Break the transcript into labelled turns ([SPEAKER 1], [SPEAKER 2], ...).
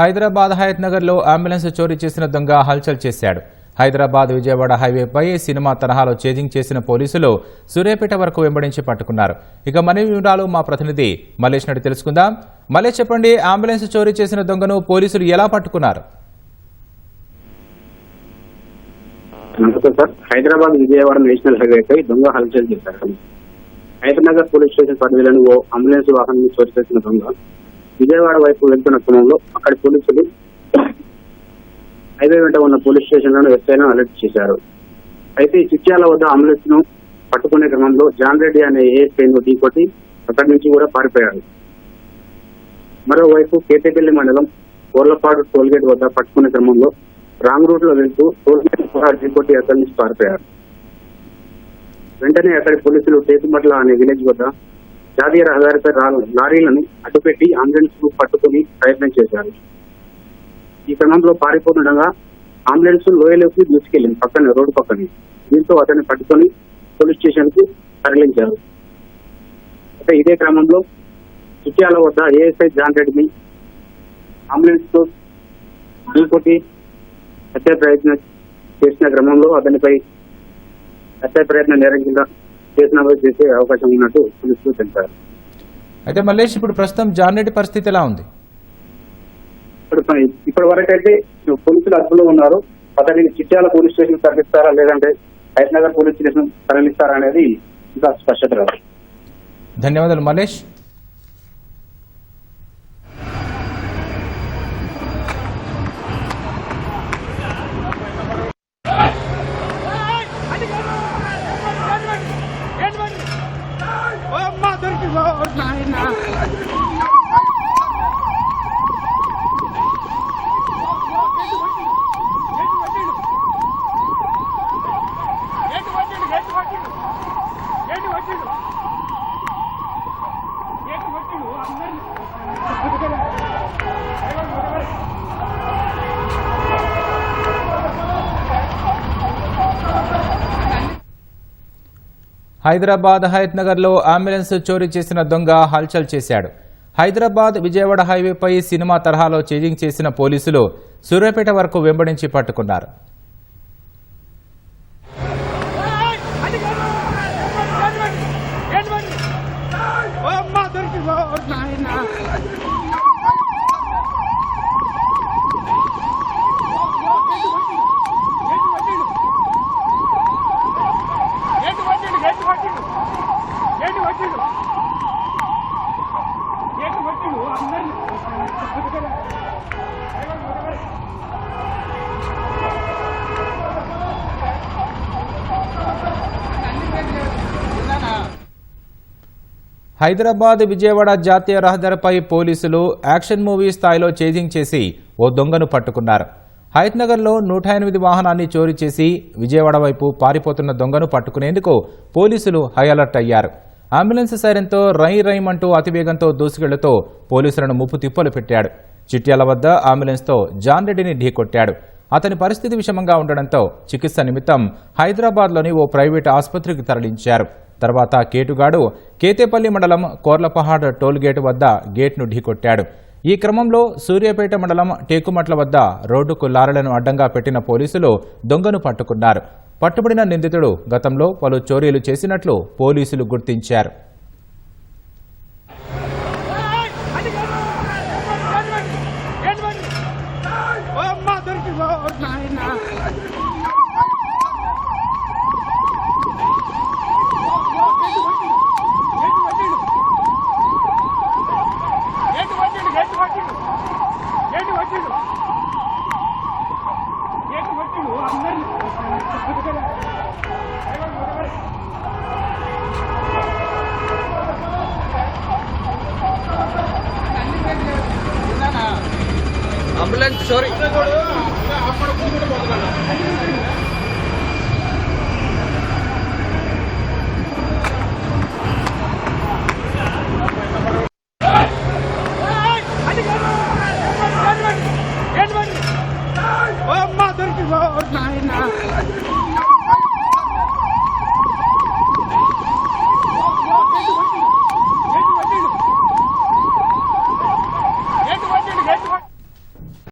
[SPEAKER 1] హైదరాబాద్ హయత్ నగర్లో అంబులెన్స్ చోరీ చేసిన దొంగ హల్చల్ చేశాడు. హైదరాబాద్ విజయవాడ హైవేపై సినిమా తరహాలో చేజింగ్ చేసిన పోలీసులు సూర్యాపేట వరకు వెంబడించి పట్టుకున్నారు. ఇక మరి వివరాలు మా ప్రతినిధి మలేష్ నడి తెలుసుకుందాం. మలేష్ చెప్పండి అంబులెన్స్ చోరీ చేసిన దొంగను పోలీసులు ఎలా పట్టుకున్నారు?
[SPEAKER 2] నమస్తే సార్. హైదరాబాద్ విజయవాడ నేషనల్ హైవేపై దొంగ హల్చల్ చేశారు. హైదరాబాద్ పోలీస్ స్టేషన్ పరిధిలోని ఓ అంబులెన్స్ వాహనాన్ని చోరీ చేసిన దొంగ విజయవాడ వైపు వెళ్తున్న క్రమంలో అక్కడి పోలీసులు హైవే వెంట ఉన్న పోలీస్ స్టేషన్లను ఎస్ఐను అలర్ట్ చేశారు. అయితే చిత్యాల చిట్యాల వద్ద అంబులెన్స్ను పట్టుకునే క్రమంలో జాన్ రెడ్డి అనే ఏఎస్ఐ ను ఢీకొట్టి అక్కడి నుంచి కూడా పారిపోయారు. మరోవైపు కేతేపల్లి మండలం కోర్లపాడు టోల్గేట్ వద్ద పట్టుకునే క్రమంలో రాంగ్ రూట్లో వెళ్తూ టోల్గేట్ కూడా ఢీకొట్టి అక్కడి నుంచి పారిపోయారు. వెంటనే అక్కడి పోలీసులు టేకుమట్ల అనే విలేజ్ వద్ద జాతీయ రహదారిపై రా- లారీలను అడ్డుపెట్టి అంబులెన్స్ను పట్టుకుని ప్రయత్నం చేశారు. ఈ క్రమంలో పారిపోతుండగా అంబులెన్స్ లోయలోకి దూసుకెళ్ళింది పక్కన రోడ్డు పక్కనే. దీంతో అతన్ని పట్టుకొని పోలీస్ స్టేషన్కు తరలించారు. అయితే ఇదే క్రమంలో చిట్యాల వద్ద ఏఎస్ఐ జాన్ రెడ్డిని అంబులెన్స్తో ఢీకొట్టి హత్య ప్రయత్నం చేసిన క్రమంలో అతనిపై హత్య ప్రయత్నం నేరం కింద నమోదు చేసే అవకాశం ఉన్నట్టు పోలీసులు తెలిపారు.
[SPEAKER 1] అయితే మల్లేష్ ఇప్పుడు ప్రస్తుతం జాన్ రెడ్డి పరిస్థితి ఎలా ఉంది?
[SPEAKER 2] ఇప్పటి వరకు అయితే పోలీసులు అదుపులో ఉన్నారు. అతనిని చిట్యాల పోలీస్ స్టేషన్ తరలిస్తారా లేదంటే హైదరాబాద్ పోలీస్ స్టేషన్ తరలిస్తారా అనేది ఇంకా స్పష్టత రాదు.
[SPEAKER 1] ధన్యవాదాలు మల్లేష్ హైదరాబాద్ హయత్ నగర్లో అంబులెన్స్ చోరీ చేసిన దొంగ హల్చల్ చేశాడు. హైదరాబాద్ విజయవాడ హైవేపై సినిమా తరహాలో చేజింగ్ చేసిన పోలీసులు సూర్యాపేట వరకు వెంబడించి పట్టుకున్నారు. హైదరాబాద్ విజయవాడ జాతీయ రహదారిపై పోలీసులు యాక్షన్ మూవీ స్థాయిలో చేజింగ్ చేసి ఓ దొంగను పట్టుకున్నారు. హైత్నగర్లో నూట ఎనిమిది వాహనాన్ని చోరీ చేసి విజయవాడ వైపు పారిపోతున్న దొంగను పట్టుకునేందుకు పోలీసులు హై అలర్ట్ అయ్యారు. అంబులెన్స్ సైరన్తో రై రైమంటూ అతివేగంతో దూసుకెళ్ళతో పోలీసులను ముప్పు తిప్పలు పెట్టాడు. చిట్యాల వద్ద అంబులెన్స్తో జాన్ రెడ్డిని ఢీకొట్టాడు. అతని పరిస్థితి విషమంగా ఉండడంతో చికిత్స నిమిత్తం హైదరాబాద్లోని ఓ ప్రైవేట్ ఆసుపత్రికి తరలించారు. తర్వాత కేటుగాడు కేతేపల్లి మండలం కోర్లపహాడ్ టోల్గేట్ వద్ద గేట్ను ఢీకొట్టాడు ఈ క్రమంలో సూర్యాపేట మండలం టేకుమట్ల వద్ద రోడ్డుకు లారలను అడ్డంగా పెట్టిన పోలీసులు దొంగను పట్టుకున్నారు పట్టుబడిన నిందితుడు గతంలో పలు చోరీలు చేసినట్లు పోలీసులు గుర్తించారు
[SPEAKER 3] అంబులెన్స్ చోరీ